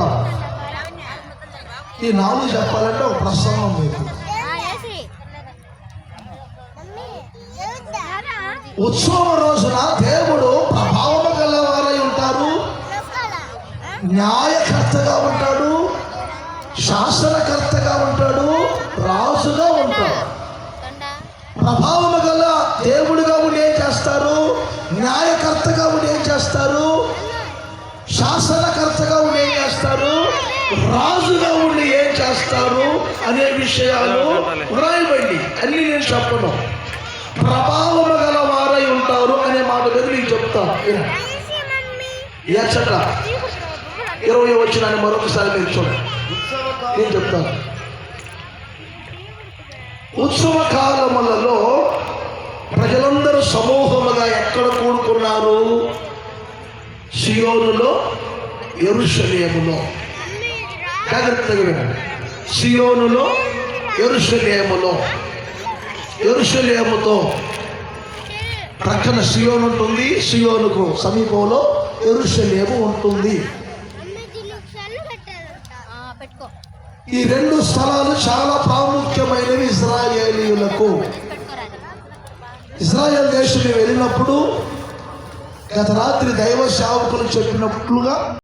అంటారు ఈ నాలుగు చెప్పాలంటే ఒక ప్రసంగం మీకు. ఉత్సవం రోజున దేవుడు ప్రభావము గలవారై ఉంటారు న్యాయకర్తగా ఉంటాడు. శాసనకర్తగా ఉంటాడు. రాజుగా ఉంటాడు. ప్రభావము గల దేవుడిగా ఉండి ఏం చేస్తారు? న్యాయకర్తగా ఉండి ఏం చేస్తారు? శాసనకర్తగా ఉండి చేస్తారు? రాజుగా ఉండి ఏం చేస్తారు? అనే విషయాలు వ్రాయబడి అన్ని నేను చెప్పను. ప్రభావం గల వారై ఉంటారు అనే మాట మీద నేను చెప్తాను ఎచ్చట ఇరవై వచ్చినాన్ని మరొకసారి మీరు చూడండి. నేను చెప్తాను. ఉత్సవ కాలములలో ప్రజలందరూ సమూహముగా ఎక్కడ కూడుకున్నారు? సియోనులో ఎరుసలేములో జాగ్రత్తగా వినండి. సియోనులో ఎరుసలేములో ఎరుసలేముతో ప్రక్కన సియోను ఉంటుంది సియోనుకు సమీపంలో ఎరుషలేము ఉంటుంది. ఈ రెండు స్థలాలు చాలా ప్రాముఖ్యమైనవి ఇస్రాయేలీయులకు పెట్టుకోరాదు ఇజ్రాయెల్ దేశం వెళ్ళినప్పుడు గత రాత్రి దైవ సేవకులు చెప్పినట్లుగా